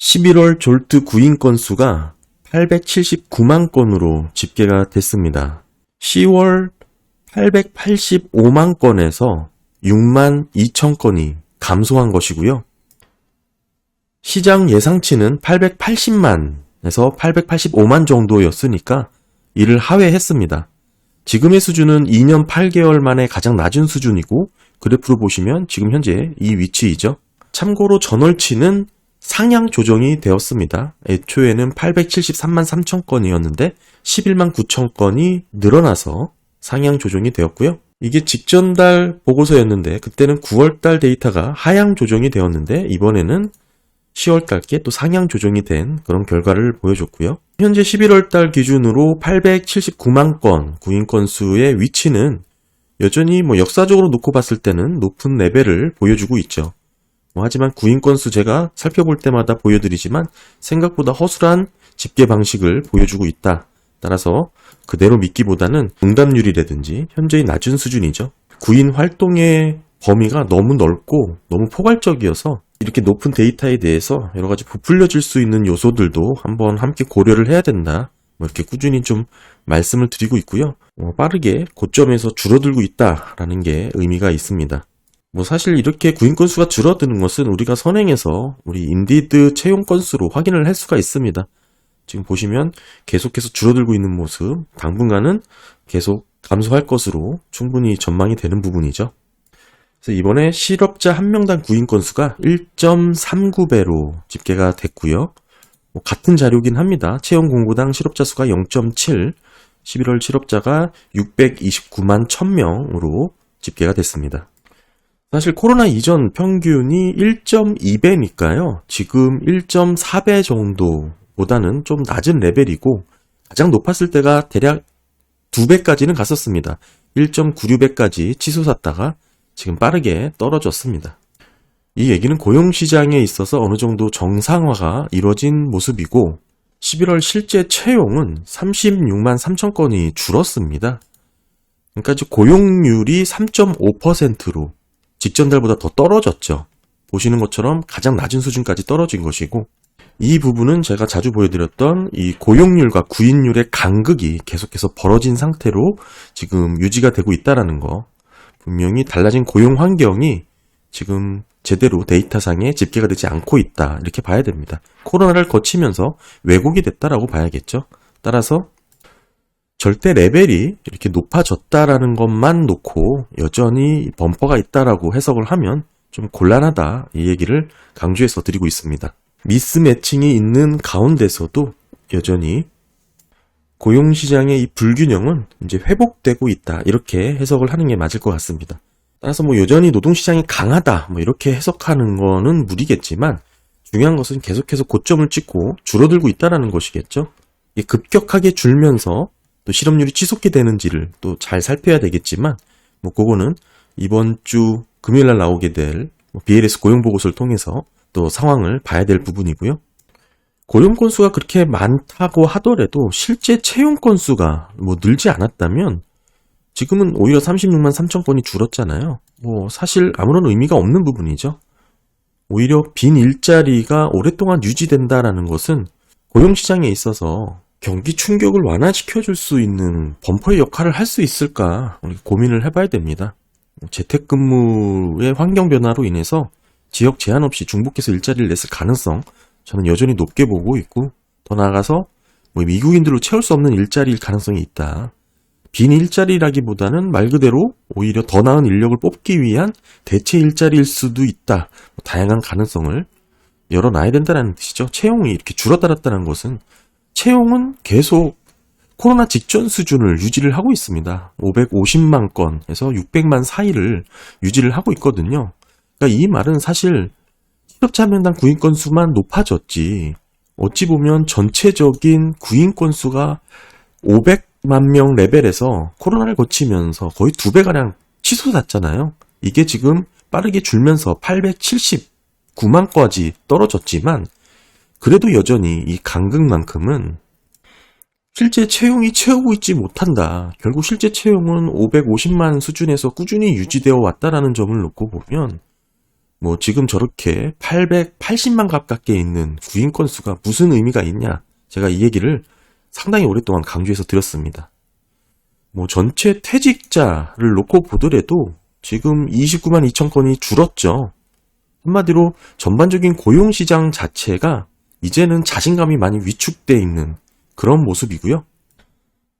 11월 졸트 구인 건수가 879만 건으로 집계가 됐습니다. 10월 885만 건에서 6만 2천 건이 감소한 것이고요. 시장 예상치는 880만에서 885만 정도였으니까 이를 하회했습니다. 지금의 수준은 2년 8개월 만에 가장 낮은 수준이고 그래프로 보시면 지금 현재 이 위치이죠. 참고로 전월치는 상향 조정이 되었습니다. 애초에는 873만 3천 건이었는데 11만 9천 건이 늘어나서 상향 조정이 되었고요. 이게 직전 달 보고서였는데 그때는 9월 달 데이터가 하향 조정이 되었는데 이번에는 10월 달께 또 상향 조정이 된 그런 결과를 보여줬고요. 현재 11월 달 기준으로 879만 건 구인 건수의 위치는 여전히 뭐 역사적으로 놓고 봤을 때는 높은 레벨을 보여주고 있죠. 뭐 하지만 구인 건수 제가 살펴볼 때마다 보여드리지만 생각보다 허술한 집계 방식을 보여주고 있다. 따라서 그대로 믿기보다는 응답률이라든지 현재의 낮은 수준이죠. 구인 활동의 범위가 너무 넓고 너무 포괄적이어서 이렇게 높은 데이터에 대해서 여러 가지 부풀려질 수 있는 요소들도 한번 함께 고려를 해야 된다. 뭐 이렇게 꾸준히 좀 말씀을 드리고 있고요. 어, 빠르게 고점에서 줄어들고 있다라는 게 의미가 있습니다. 뭐 사실 이렇게 구인 건수가 줄어드는 것은 우리가 선행해서 우리 인디드 채용 건수로 확인을 할 수가 있습니다. 지금 보시면 계속해서 줄어들고 있는 모습, 당분간은 계속 감소할 것으로 충분히 전망이 되는 부분이죠. 그래서 이번에 실업자 한 명당 구인 건수가 1.39배로 집계가 됐고요. 뭐 같은 자료긴 합니다. 채용 공고당 실업자 수가 0.7, 11월 실업자가 629만 1000명으로 집계가 됐습니다. 사실 코로나 이전 평균이 1.2배니까요. 지금 1.4배 정도보다는 좀 낮은 레벨이고 가장 높았을 때가 대략 2배까지는 갔었습니다. 1.96배까지 치솟았다가 지금 빠르게 떨어졌습니다. 이 얘기는 고용시장에 있어서 어느 정도 정상화가 이루어진 모습이고 11월 실제 채용은 36만 3천 건이 줄었습니다. 그러니까 고용률이 3.5%로 직전 달보다 더 떨어졌죠. 보시는 것처럼 가장 낮은 수준까지 떨어진 것이고 이 부분은 제가 자주 보여드렸던 이 고용률과 구인율의 간극이 계속해서 벌어진 상태로 지금 유지가 되고 있다라는 거. 분명히 달라진 고용 환경이 지금 제대로 데이터상에 집계가 되지 않고 있다. 이렇게 봐야 됩니다. 코로나를 거치면서 왜곡이 됐다라고 봐야겠죠. 따라서 절대 레벨이 이렇게 높아졌다라는 것만 놓고 여전히 범퍼가 있다라고 해석을 하면 좀 곤란하다. 이 얘기를 강조해서 드리고 있습니다. 미스매칭이 있는 가운데서도 여전히 고용시장의 이 불균형은 이제 회복되고 있다. 이렇게 해석을 하는 게 맞을 것 같습니다. 따라서 뭐 여전히 노동시장이 강하다. 뭐 이렇게 해석하는 거는 무리겠지만 중요한 것은 계속해서 고점을 찍고 줄어들고 있다라는 것이겠죠. 급격하게 줄면서 또 실업률이 치솟게 되는지를 또 잘 살펴야 되겠지만 뭐 그거는 이번 주 금요일 날 나오게 될뭐 BLS 고용 보고서를 통해서 또 상황을 봐야 될 부분이고요. 고용 건수가 그렇게 많다고 하더라도 실제 채용 건수가 뭐 늘지 않았다면 지금은 오히려 36만 3천 건이 줄었잖아요. 뭐 사실 아무런 의미가 없는 부분이죠. 오히려 빈 일자리가 오랫동안 유지된다라는 것은 고용 시장에 있어서 경기 충격을 완화시켜 줄 수 있는 범퍼의 역할을 할 수 있을까 고민을 해봐야 됩니다. 재택근무의 환경 변화로 인해서 지역 제한 없이 중복해서 일자리를 냈을 가능성 저는 여전히 높게 보고 있고 더 나아가서 뭐 미국인들로 채울 수 없는 일자리일 가능성이 있다. 빈 일자리라기보다는 말 그대로 오히려 더 나은 인력을 뽑기 위한 대체 일자리일 수도 있다. 뭐 다양한 가능성을 열어놔야 된다는 뜻이죠. 채용이 이렇게 줄어들었다는 것은 채용은 계속 코로나 직전 수준을 유지를 하고 있습니다. 550만 건에서 600만 사이를 유지를 하고 있거든요. 그러니까 이 말은 사실 실업자 한 명당 구인 건수만 높아졌지. 어찌 보면 전체적인 구인 건수가 500만 명 레벨에서 코로나를 거치면서 거의 두 배가량 치솟았잖아요. 이게 지금 빠르게 줄면서 879만까지 떨어졌지만 그래도 여전히 이 간극만큼은 실제 채용이 채우고 있지 못한다. 결국 실제 채용은 550만 수준에서 꾸준히 유지되어 왔다라는 점을 놓고 보면 뭐 지금 저렇게 880만 가깝게 있는 구인 건수가 무슨 의미가 있냐? 제가 이 얘기를 상당히 오랫동안 강조해서 드렸습니다. 뭐 전체 퇴직자를 놓고 보더라도 지금 29만 2천 건이 줄었죠. 한마디로 전반적인 고용시장 자체가 이제는 자신감이 많이 위축돼 있는 그런 모습이고요.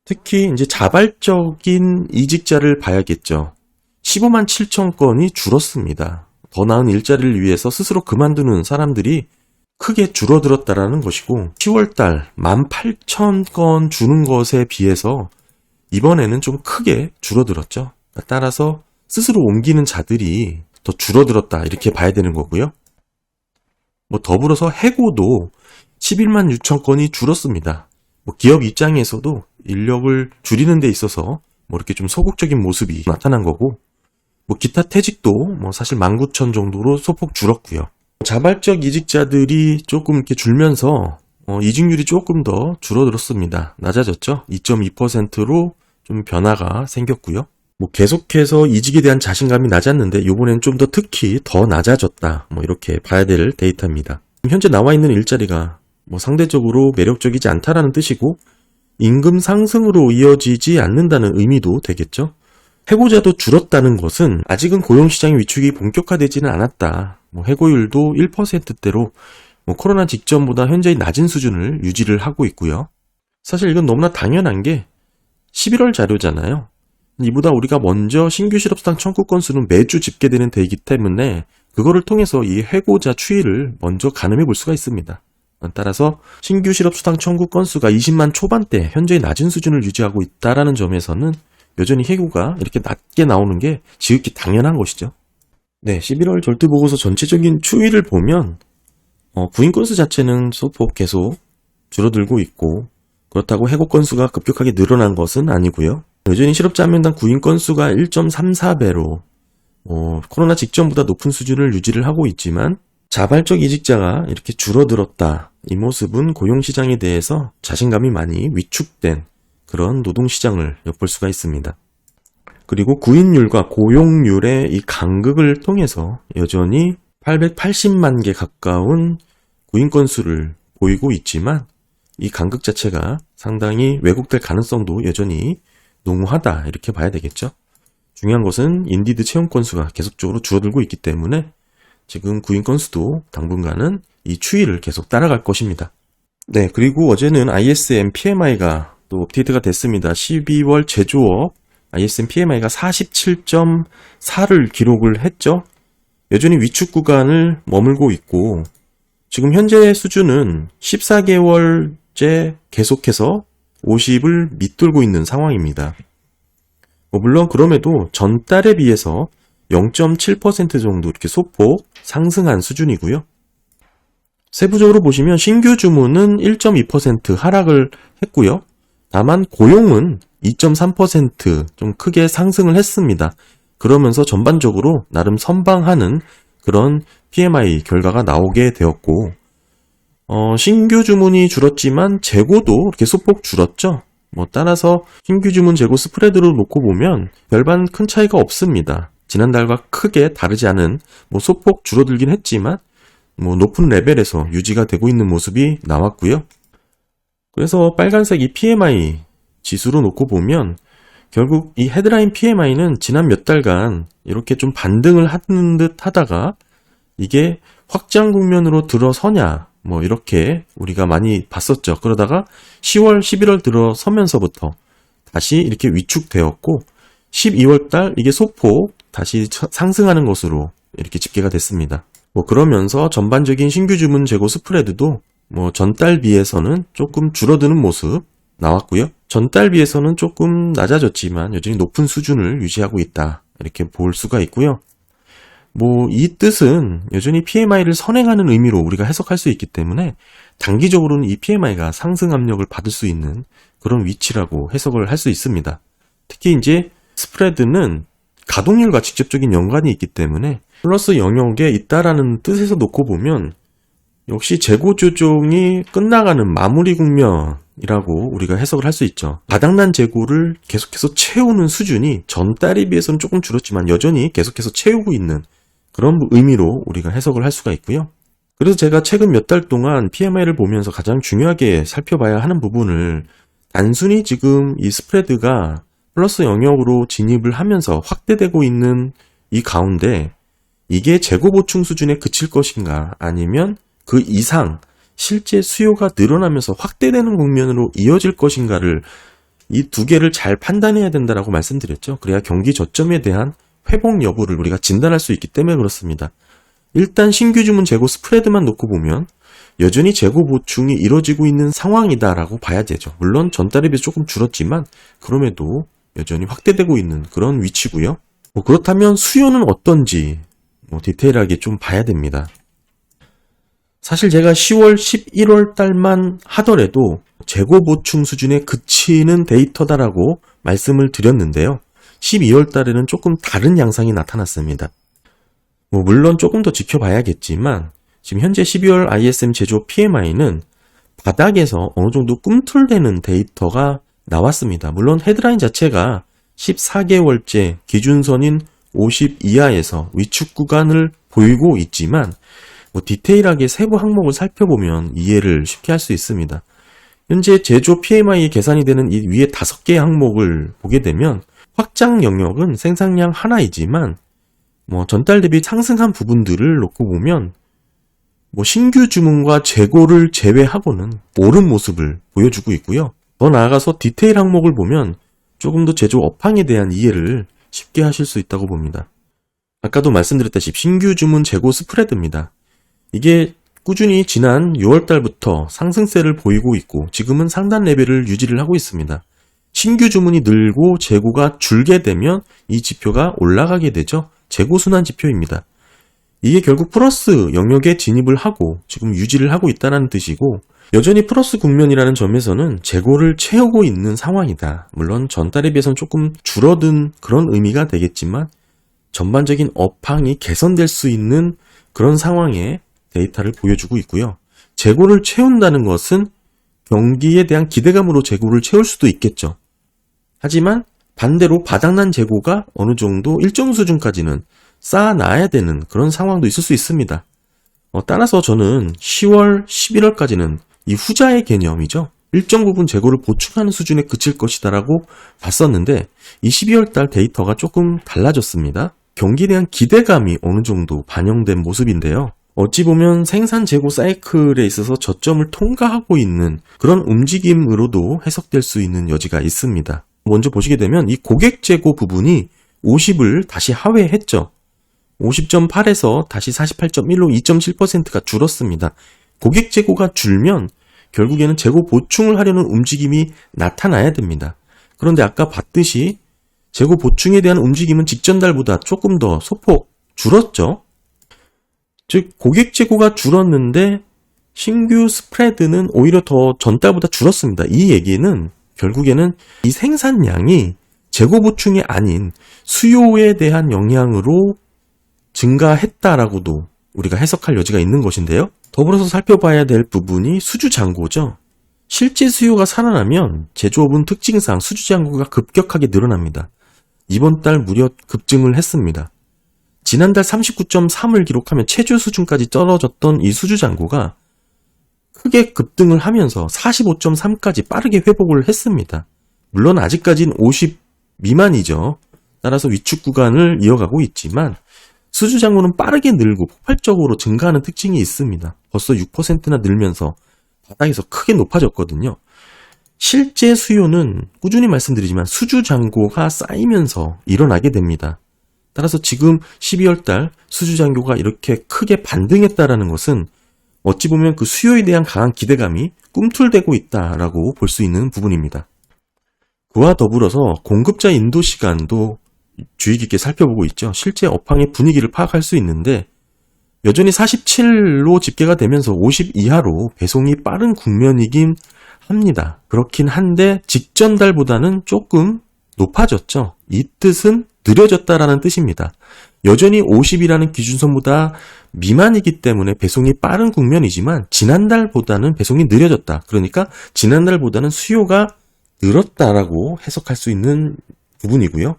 특히 이제 자발적인 이직자를 봐야겠죠. 15만 7천 건이 줄었습니다. 더 나은 일자리를 위해서 스스로 그만두는 사람들이 크게 줄어들었다라는 것이고 10월달 18,000건 주는 것에 비해서 이번에는 좀 크게 줄어들었죠. 따라서 스스로 옮기는 자들이 더 줄어들었다 이렇게 봐야 되는 거고요. 뭐 더불어서 해고도 11만 6천 건이 줄었습니다. 뭐 기업 입장에서도 인력을 줄이는 데 있어서 뭐 이렇게 좀 소극적인 모습이 나타난 거고 뭐 기타 퇴직도 뭐 사실 19,000 정도로 소폭 줄었고요. 자발적 이직자들이 조금 이렇게 줄면서 어, 이직률이 조금 더 줄어들었습니다. 낮아졌죠. 2.2%로 좀 변화가 생겼고요. 뭐 계속해서 이직에 대한 자신감이 낮았는데 이번엔 좀 더 특히 더 낮아졌다. 뭐 이렇게 봐야 될 데이터입니다. 현재 나와 있는 일자리가 뭐 상대적으로 매력적이지 않다라는 뜻이고 임금 상승으로 이어지지 않는다는 의미도 되겠죠. 해고자도 줄었다는 것은 아직은 고용시장의 위축이 본격화되지는 않았다. 뭐 해고율도 1%대로 뭐 코로나 직전보다 현재의 낮은 수준을 유지를 하고 있고요. 사실 이건 너무나 당연한 게 11월 자료잖아요. 이보다 우리가 먼저 신규 실업수당 청구 건수는 매주 집계되는 데이기 때문에 그거를 통해서 이 해고자 추이를 먼저 가늠해 볼 수가 있습니다. 따라서 신규 실업수당 청구 건수가 20만 초반대 현재의 낮은 수준을 유지하고 있다라는 점에서는 여전히 해고가 이렇게 낮게 나오는 게 지극히 당연한 것이죠. 네, 11월 절대보고서 전체적인 추이를 보면 어, 구인 건수 자체는 소폭 계속 줄어들고 있고 그렇다고 해고 건수가 급격하게 늘어난 것은 아니고요. 여전히 실업자 한 명당 구인 건수가 1.34배로 어, 코로나 직전보다 높은 수준을 유지를 하고 있지만 자발적 이직자가 이렇게 줄어들었다. 이 모습은 고용시장에 대해서 자신감이 많이 위축된 그런 노동시장을 엿볼 수가 있습니다. 그리고 구인율과 고용률의 이 간극을 통해서 여전히 880만 개 가까운 구인 건수를 보이고 있지만 이 간극 자체가 상당히 왜곡될 가능성도 여전히 농후하다 이렇게 봐야 되겠죠. 중요한 것은 인디드 채용 건수가 계속적으로 줄어들고 있기 때문에 지금 구인 건수도 당분간은 이 추이를 계속 따라갈 것입니다. 네, 그리고 어제는 ISM PMI가 또 업데이트가 됐습니다. 12월 제조업 ISM PMI가 47.4를 기록을 했죠. 여전히 위축 구간을 머물고 있고 지금 현재 수준은 14개월째 계속해서 50을 밑돌고 있는 상황입니다. 뭐 물론 그럼에도 전달에 비해서 0.7% 정도 이렇게 소폭 상승한 수준이고요. 세부적으로 보시면 신규 주문은 1.2% 하락을 했고요. 다만 고용은 2.3%좀 크게 상승을 했습니다. 그러면서 전반적으로 나름 선방하는 그런 PMI 결과가 나오게 되었고, 어, 신규 주문이 줄었지만 재고도 이렇게 소폭 줄었죠. 뭐 따라서 신규 주문 재고 스프레드로 놓고 보면 별반 큰 차이가 없습니다. 지난달과 크게 다르지 않은 뭐 소폭 줄어들긴 했지만 뭐 높은 레벨에서 유지가 되고 있는 모습이 나왔고요. 그래서 빨간색 이 PMI 지수로 놓고 보면 결국 이 헤드라인 PMI는 지난 몇 달간 이렇게 좀 반등을 하는 듯 하다가 이게 확장 국면으로 들어서냐 뭐 이렇게 우리가 많이 봤었죠. 그러다가 10월, 11월 들어서면서부터 다시 이렇게 위축되었고 12월 달 이게 소폭 다시 상승하는 것으로 이렇게 집계가 됐습니다. 뭐 그러면서 전반적인 신규 주문 재고 스프레드도 뭐 전달 비해서는 조금 줄어드는 모습 나왔고요. 전달 비해서는 조금 낮아졌지만 여전히 높은 수준을 유지하고 있다. 이렇게 볼 수가 있고요. 뭐 이 뜻은 여전히 PMI를 선행하는 의미로 우리가 해석할 수 있기 때문에 단기적으로는 이 PMI가 상승 압력을 받을 수 있는 그런 위치라고 해석을 할 수 있습니다. 특히 이제 스프레드는 가동률과 직접적인 연관이 있기 때문에 플러스 영역에 있다라는 뜻에서 놓고 보면 역시 재고 조정이 끝나가는 마무리 국면이라고 우리가 해석을 할 수 있죠. 바닥난 재고를 계속해서 채우는 수준이 전달에 비해서는 조금 줄었지만 여전히 계속해서 채우고 있는 그런 의미로 우리가 해석을 할 수가 있고요. 그래서 제가 최근 몇 달 동안 PMI를 보면서 가장 중요하게 살펴봐야 하는 부분을 단순히 지금 이 스프레드가 플러스 영역으로 진입을 하면서 확대되고 있는 이 가운데 이게 재고 보충 수준에 그칠 것인가 아니면 그 이상 실제 수요가 늘어나면서 확대되는 국면으로 이어질 것인가를 이 두 개를 잘 판단해야 된다라고 말씀드렸죠. 그래야 경기 저점에 대한 회복 여부를 우리가 진단할 수 있기 때문에 그렇습니다. 일단 신규 주문 재고 스프레드만 놓고 보면 여전히 재고 보충이 이뤄지고 있는 상황이다라고 봐야 되죠. 물론 전달에 비해서 조금 줄었지만 그럼에도 여전히 확대되고 있는 그런 위치고요. 뭐 그렇다면 수요는 어떤지 뭐 디테일하게 좀 봐야 됩니다. 사실 제가 10월, 11월 달만 하더라도 재고 보충 수준에 그치는 데이터다라고 말씀을 드렸는데요. 12월 달에는 조금 다른 양상이 나타났습니다. 뭐 물론 조금 더 지켜봐야겠지만 지금 현재 12월 ISM 제조 PMI는 바닥에서 어느 정도 꿈틀대는 데이터가 나왔습니다. 물론 헤드라인 자체가 14개월째 기준선인 50 이하에서 위축 구간을 보이고 있지만 뭐 디테일하게 세부 항목을 살펴보면 이해를 쉽게 할 수 있습니다. 현재 제조 PMI에 계산이 되는 이 위에 다섯 개의 항목을 보게 되면 확장 영역은 생산량 하나이지만 뭐 전달 대비 상승한 부분들을 놓고 보면 뭐 신규 주문과 재고를 제외하고는 오른 모습을 보여주고 있고요. 더 나아가서 디테일 항목을 보면 조금 더 제조 업황에 대한 이해를 쉽게 하실 수 있다고 봅니다. 아까도 말씀드렸다시피 신규 주문 재고 스프레드입니다. 이게 꾸준히 지난 6월 달부터 상승세를 보이고 있고 지금은 상단 레벨을 유지를 하고 있습니다. 신규 주문이 늘고 재고가 줄게 되면 이 지표가 올라가게 되죠. 재고 순환 지표입니다. 이게 결국 플러스 영역에 진입을 하고 지금 유지를 하고 있다는 뜻이고 여전히 플러스 국면이라는 점에서는 재고를 채우고 있는 상황이다. 물론 전달에 비해서는 조금 줄어든 그런 의미가 되겠지만 전반적인 업황이 개선될 수 있는 그런 상황에 데이터를 보여주고 있고요. 재고를 채운다는 것은 경기에 대한 기대감으로 재고를 채울 수도 있겠죠. 하지만 반대로 바닥난 재고가 어느 정도 일정 수준까지는 쌓아놔야 되는 그런 상황도 있을 수 있습니다. 어, 따라서 저는 10월, 11월까지는 이 후자의 개념이죠. 일정 부분 재고를 보충하는 수준에 그칠 것이다라고 봤었는데 이 12월 달 데이터가 조금 달라졌습니다. 경기에 대한 기대감이 어느 정도 반영된 모습인데요. 어찌 보면 생산 재고 사이클에 있어서 저점을 통과하고 있는 그런 움직임으로도 해석될 수 있는 여지가 있습니다. 먼저 보시게 되면 이 고객 재고 부분이 50을 다시 하회했죠. 50.8에서 다시 48.1로 2.7%가 줄었습니다. 고객 재고가 줄면 결국에는 재고 보충을 하려는 움직임이 나타나야 됩니다. 그런데 아까 봤듯이 재고 보충에 대한 움직임은 직전 달보다 조금 더 소폭 줄었죠. 즉 고객 재고가 줄었는데 신규 스프레드는 오히려 더 전달보다 줄었습니다. 이 얘기는 결국에는 이 생산량이 재고 보충이 아닌 수요에 대한 영향으로 증가했다라고도 우리가 해석할 여지가 있는 것인데요. 더불어서 살펴봐야 될 부분이 수주 잔고죠. 실제 수요가 살아나면 제조업은 특징상 수주 잔고가 급격하게 늘어납니다. 이번 달 무려 급증을 했습니다. 지난달 39.3을 기록하면 최저 수준까지 떨어졌던 이 수주 잔고가 크게 급등을 하면서 45.3까지 빠르게 회복을 했습니다. 물론 아직까지는 50 미만이죠. 따라서 위축 구간을 이어가고 있지만 수주 잔고는 빠르게 늘고 폭발적으로 증가하는 특징이 있습니다. 벌써 6%나 늘면서 바닥에서 크게 높아졌거든요. 실제 수요는 꾸준히 말씀드리지만 수주 잔고가 쌓이면서 일어나게 됩니다. 따라서 지금 12월 달 수주 잔고가 이렇게 크게 반등했다라는 것은 어찌 보면 그 수요에 대한 강한 기대감이 꿈틀대고 있다라고 볼 수 있는 부분입니다. 그와 더불어서 공급자 인도 시간도 주의 깊게 살펴보고 있죠. 실제 업황의 분위기를 파악할 수 있는데 여전히 47로 집계가 되면서 50 이하로 배송이 빠른 국면이긴 합니다. 그렇긴 한데 직전 달보다는 조금 높아졌죠. 이 뜻은 느려졌다라는 뜻입니다. 여전히 50이라는 기준선보다 미만이기 때문에 배송이 빠른 국면이지만 지난달보다는 배송이 느려졌다. 그러니까 지난달보다는 수요가 늘었다라고 해석할 수 있는 부분이고요.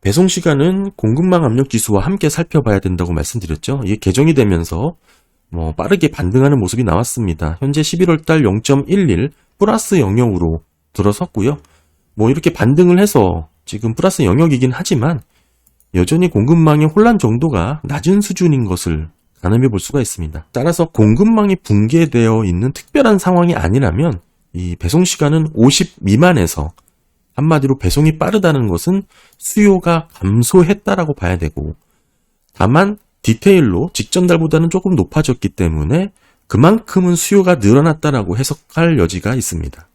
배송 시간은 공급망 압력 지수와 함께 살펴봐야 된다고 말씀드렸죠. 이게 개정이 되면서 뭐 빠르게 반등하는 모습이 나왔습니다. 현재 11월 달 0.11 플러스 영역으로 들어섰고요. 뭐 이렇게 반등을 해서 지금 플러스 영역이긴 하지만 여전히 공급망의 혼란 정도가 낮은 수준인 것을 가늠해 볼 수가 있습니다. 따라서 공급망이 붕괴되어 있는 특별한 상황이 아니라면 이 배송 시간은 50 미만에서 한마디로 배송이 빠르다는 것은 수요가 감소했다라고 봐야 되고 다만 디테일로 직전 달보다는 조금 높아졌기 때문에 그만큼은 수요가 늘어났다라고 해석할 여지가 있습니다.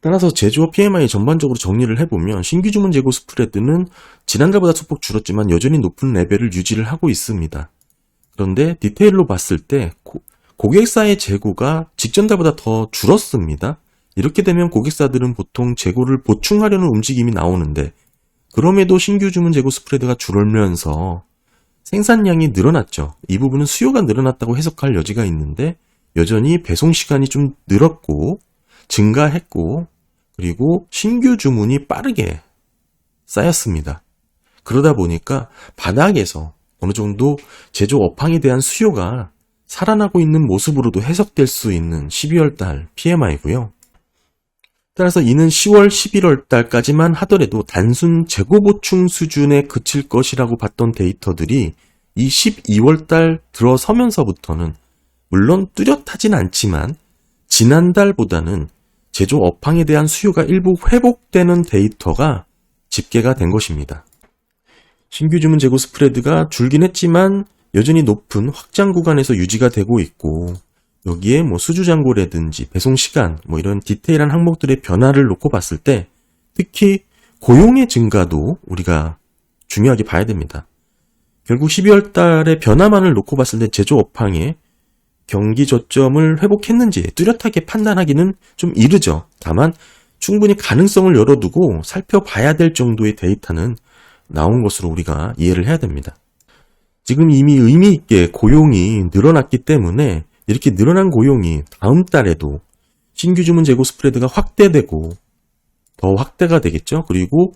따라서 제조업 PMI 전반적으로 정리를 해보면 신규 주문 재고 스프레드는 지난달보다 소폭 줄었지만 여전히 높은 레벨을 유지를 하고 있습니다. 그런데 디테일로 봤을 때 고, 고객사의 재고가 직전달보다 더 줄었습니다. 이렇게 되면 고객사들은 보통 재고를 보충하려는 움직임이 나오는데 그럼에도 신규 주문 재고 스프레드가 줄으면서 생산량이 늘어났죠. 이 부분은 수요가 늘어났다고 해석할 여지가 있는데 여전히 배송 시간이 좀 늘었고 증가했고 그리고 신규 주문이 빠르게 쌓였습니다. 그러다 보니까 바닥에서 어느 정도 제조 업황에 대한 수요가 살아나고 있는 모습으로도 해석될 수 있는 12월 달 PMI고요. 따라서 이는 10월, 11월 달까지만 하더라도 단순 재고 보충 수준에 그칠 것이라고 봤던 데이터들이 이 12월 달 들어서면서부터는 물론 뚜렷하진 않지만 지난달보다는 제조 업황에 대한 수요가 일부 회복되는 데이터가 집계가 된 것입니다. 신규 주문 재고 스프레드가 줄긴 했지만 여전히 높은 확장 구간에서 유지가 되고 있고 여기에 뭐 수주 잔고라든지 배송 시간 뭐 이런 디테일한 항목들의 변화를 놓고 봤을 때 특히 고용의 증가도 우리가 중요하게 봐야 됩니다. 결국 12월 달의 변화만을 놓고 봤을 때 제조 업황의 경기 저점을 회복했는지 뚜렷하게 판단하기는 좀 이르죠. 다만 충분히 가능성을 열어두고 살펴봐야 될 정도의 데이터는 나온 것으로 우리가 이해를 해야 됩니다. 지금 이미 의미 있게 고용이 늘어났기 때문에 이렇게 늘어난 고용이 다음 달에도 신규 주문 재고 스프레드가 확대되고 더 확대가 되겠죠. 그리고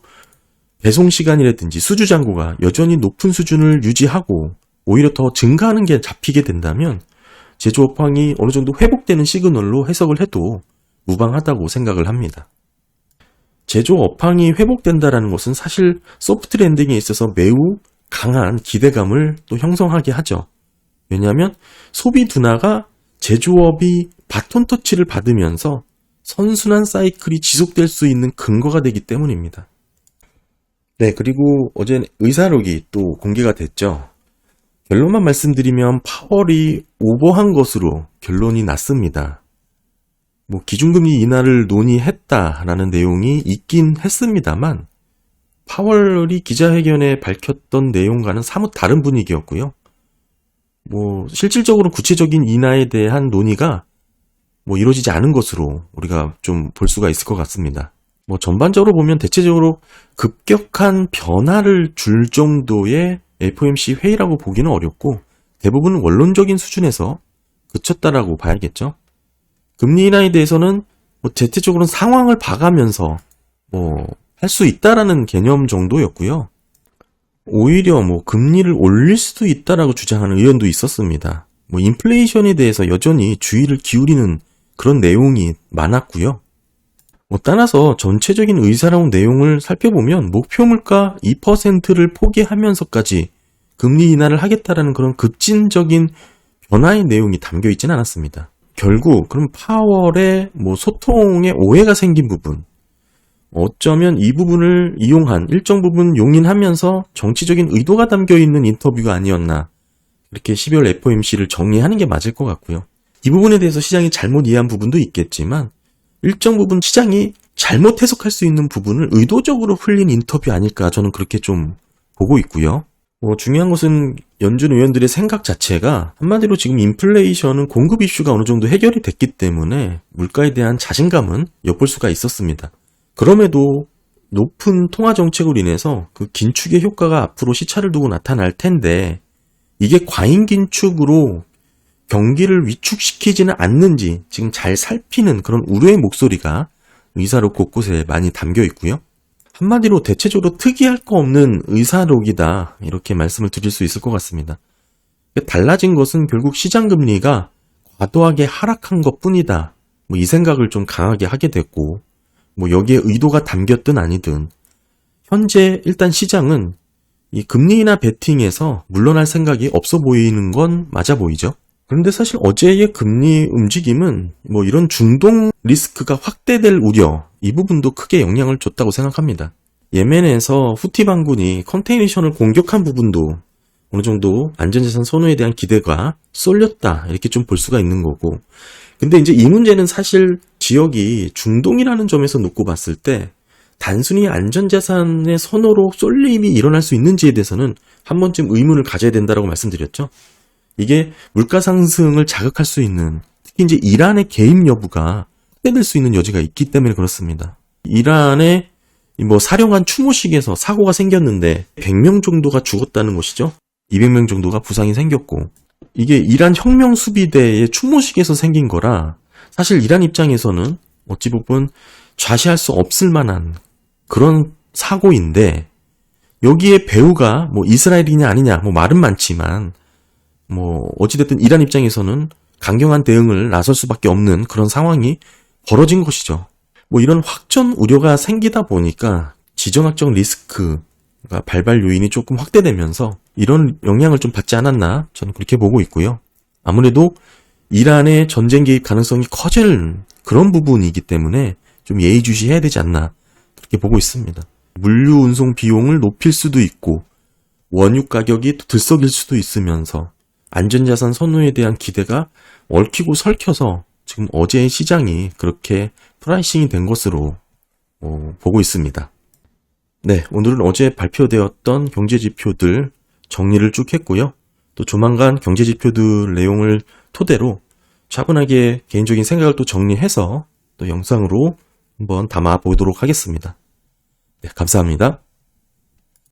배송 시간이라든지 수주 잔고가 여전히 높은 수준을 유지하고 오히려 더 증가하는 게 잡히게 된다면 제조업 황이 어느 정도 회복되는 시그널로 해석을 해도 무방하다고 생각을 합니다. 제조업 황이 회복된다라는 것은 사실 소프트 랜딩에 있어서 매우 강한 기대감을 또 형성하게 하죠. 왜냐하면 소비 둔화가 제조업이 바톤 터치를 받으면서 선순환 사이클이 지속될 수 있는 근거가 되기 때문입니다. 네, 그리고 어제 의사록이 또 공개가 됐죠. 결론만 말씀드리면 파월이 오버한 것으로 결론이 났습니다. 뭐 기준금리 인하를 논의했다라는 내용이 있긴 했습니다만 파월이 기자회견에 밝혔던 내용과는 사뭇 다른 분위기였고요. 뭐 실질적으로 구체적인 인하에 대한 논의가 뭐 이루어지지 않은 것으로 우리가 좀 볼 수가 있을 것 같습니다. 뭐 전반적으로 보면 대체적으로 급격한 변화를 줄 정도의 FOMC 회의라고 보기는 어렵고 대부분 원론적인 수준에서 그쳤다라고 봐야겠죠. 금리 인하에 대해서는 뭐 대체적으로는 상황을 봐가면서 뭐 할 수 있다라는 개념 정도였고요. 오히려 뭐 금리를 올릴 수도 있다라고 주장하는 의원도 있었습니다. 뭐 인플레이션에 대해서 여전히 주의를 기울이는 그런 내용이 많았고요. 뭐 따라서 전체적인 의사라운 내용을 살펴보면 목표 물가 2%를 포기하면서까지 금리 인하를 하겠다라는 그런 급진적인 변화의 내용이 담겨 있지는 않았습니다. 결국 그럼 파월의 뭐 소통에 오해가 생긴 부분, 어쩌면 이 부분을 이용한 일정 부분 용인하면서 정치적인 의도가 담겨 있는 인터뷰가 아니었나 이렇게 12월 FOMC를 정리하는 게 맞을 것 같고요. 이 부분에 대해서 시장이 잘못 이해한 부분도 있겠지만 일정 부분 시장이 잘못 해석할 수 있는 부분을 의도적으로 흘린 인터뷰 아닐까 저는 그렇게 좀 보고 있고요. 뭐 중요한 것은 연준 의원들의 생각 자체가 한마디로 지금 인플레이션은 공급 이슈가 어느 정도 해결이 됐기 때문에 물가에 대한 자신감은 엿볼 수가 있었습니다. 그럼에도 높은 통화 정책으로 인해서 그 긴축의 효과가 앞으로 시차를 두고 나타날 텐데 이게 과잉 긴축으로 경기를 위축시키지는 않는지 지금 잘 살피는 그런 우려의 목소리가 의사로 곳곳에 많이 담겨 있고요. 한마디로 대체적으로 특이할 거 없는 의사록이다. 이렇게 말씀을 드릴 수 있을 것 같습니다. 달라진 것은 결국 시장 금리가 과도하게 하락한 것 뿐이다. 뭐 이 생각을 좀 강하게 하게 됐고, 뭐 여기에 의도가 담겼든 아니든, 현재 일단 시장은 이 금리나 베팅에서 물러날 생각이 없어 보이는 건 맞아 보이죠? 그런데 사실 어제의 금리 움직임은 뭐 이런 중동 리스크가 확대될 우려, 이 부분도 크게 영향을 줬다고 생각합니다. 예멘에서 후티 반군이 컨테이너션을 공격한 부분도 어느 정도 안전자산 선호에 대한 기대가 쏠렸다. 이렇게 좀 볼 수가 있는 거고. 근데 이제 이 문제는 사실 지역이 중동이라는 점에서 놓고 봤을 때 단순히 안전자산의 선호로 쏠림이 일어날 수 있는지에 대해서는 한 번쯤 의문을 가져야 된다라고 말씀드렸죠. 이게 물가 상승을 자극할 수 있는 특히 이제 이란의 개입 여부가 확대될 수 있는 여지가 있기 때문에 그렇습니다. 이란의 뭐 사령한 추모식에서 사고가 생겼는데 100명 정도가 죽었다는 것이죠. 200명 정도가 부상이 생겼고 이게 이란 혁명 수비대의 추모식에서 생긴 거라 사실 이란 입장에서는 어찌 보면 좌시할 수 없을 만한 그런 사고인데 여기에 배우가 뭐 이스라엘이냐 아니냐 뭐 말은 많지만 뭐 어찌됐든 이란 입장에서는 강경한 대응을 나설 수밖에 없는 그런 상황이 벌어진 것이죠. 뭐 이런 확전 우려가 생기다 보니까 지정학적 리스크가 발발 요인이 조금 확대되면서 이런 영향을 좀 받지 않았나 저는 그렇게 보고 있고요. 아무래도 이란의 전쟁 개입 가능성이 커질 그런 부분이기 때문에 좀 예의주시해야 되지 않나 그렇게 보고 있습니다. 물류 운송 비용을 높일 수도 있고 원유 가격이 또 들썩일 수도 있으면서 안전자산 선호에 대한 기대가 얽히고 설켜서 지금 어제의 시장이 그렇게 프라이싱이 된 것으로 어, 보고 있습니다. 네, 오늘은 어제 발표되었던 경제 지표들 정리를 쭉 했고요. 또 조만간 경제 지표들 내용을 토대로 차분하게 개인적인 생각을 또 정리해서 또 영상으로 한번 담아 보도록 하겠습니다. 네, 감사합니다.